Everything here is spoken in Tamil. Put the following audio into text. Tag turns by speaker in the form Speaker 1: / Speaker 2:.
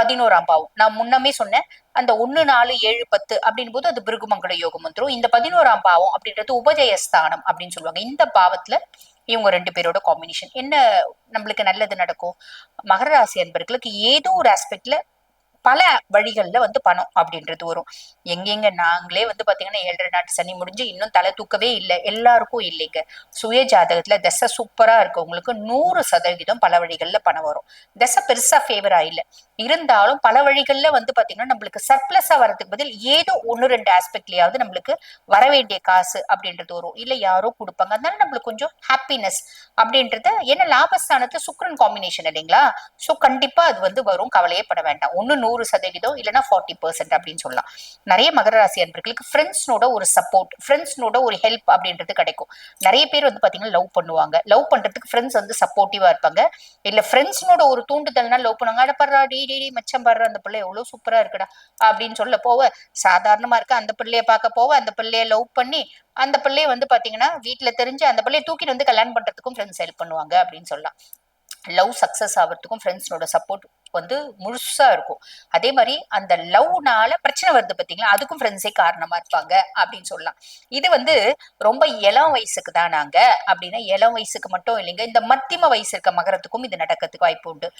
Speaker 1: பதினோராம் பாவம். நான் முன்னமே சொன்னேன் அந்த ஒன்னு நாலு ஏழு பத்து அப்படின் போது அது பிருகுமங்கல யோகம் வந்துடும் இந்த பதினோராம் பாவம் அப்படின்றது உபஜயஸ்தானம் அப்படின்னு சொல்லுவாங்க. இந்த பாவத்துல இவங்க ரெண்டு பேரோட காம்பினேஷன் என்ன நம்மளுக்கு நல்லது நடக்கும்? மகர ராசி அன்பர்களுக்கு ஏதோ ஒரு ஆஸ்பெக்ட்ல பல வழிகள்ல வந்து பணம் அப்படின்றது வரும். எங்கெங்க நாங்களே வந்து பாத்தீங்கன்னா ஏழரை நாட்டு சனி முடிஞ்சு இன்னும் தலை தூக்கவே இல்லை. எல்லாருக்கும் இல்லைங்க. சுய ஜாதகத்துல தசை சூப்பரா இருக்கவங்களுக்கு நூறு சதவீதம் பல வழிகள்ல பணம் வரும். தசை பெருசா ஃபேவரா இல்ல. இருந்தாலும் பல வழிகள்ல வந்து பாத்தீங்கன்னா நம்மளுக்கு சர்ப்ளஸா வரதுக்கு பதில் ஏதோ ஒன்னு ரெண்டு ஆஸ்பெக்ட்லயாவது நம்மளுக்கு வர வேண்டிய காசு அப்படின்றது வரும். இல்ல யாரோ கொடுப்பாங்க. அதனால நம்மளுக்கு கொஞ்சம் ஹாப்பினஸ் அப்படின்றத ஏன்னா லாபஸ்தானத்து சுக்ரன் காம்பினேஷன் இல்லைங்களா? சோ கண்டிப்பா அது வந்து வரும். கவலையே பட வேண்டாம். ஒன்னு நூறு சதவீதம் இல்லைன்னா ஃபார்ட்டி பர்சன்ட் அப்படின்னு சொல்லலாம். நிறைய மகர ராசி அன்பர்களுக்கு ஃப்ரெண்ட்ஸ்னோட ஒரு சப்போர்ட் ஃப்ரெண்ட்ஸ்னோட ஒரு ஹெல்ப் அப்படின்றது கிடைக்கும். நிறைய பேர் வந்து பாத்தீங்கன்னா லவ் பண்ணுவாங்க. லவ் பண்றதுக்கு ஃப்ரெண்ட்ஸ் வந்து சப்போர்ட்டிவா இருப்பாங்க. இல்ல ஃப்ரெண்ட்ஸ்னோட ஒரு தூண்டுதல்னா லவ் பண்ணுவாங்க. அட டி மச்சம் படுற அந்த பிள்ளை எவ்வளவு சூப்பரா இருக்குடா அப்படின்னு சொல்ல போவ. சாதாரணமா இருக்க அந்த பிள்ளைய பார்க்க போவ. அந்த பிள்ளைய லவ் பண்ணி அந்த பிள்ளைய வந்து பாத்தீங்கன்னா வீட்டுல தெரிஞ்சு அந்த பிள்ளைய தூக்கிட்டு வந்து கல்யாணம் பண்றதுக்கும் ஃப்ரெண்ட்ஸ் ஹெல்ப் பண்ணுவாங்க அப்படின்னு சொல்லலாம். லவ் சக்சஸ் ஆகிறதுக்கும் ஃப்ரெண்ட்ஸோட சப்போர்ட் வந்து முழுசா இருக்கும். அதே மாதிரி அந்த லவ்னால பிரச்சனை வருது பாத்தீங்களா? அதுக்கும் ஃப்ரெண்ட்ஸே காரணமா இருப்பாங்க அப்படின்னு சொல்லலாம். இது வந்து ரொம்ப இளம் வயசுக்கு தான் நாங்க. அப்படின்னா இளம் வயசுக்கு மட்டும் இல்லைங்க. இந்த மத்தியம வயசு இருக்க மகரத்துக்கும் இது நடக்கிறதுக்கு வாய்ப்பு உண்டு.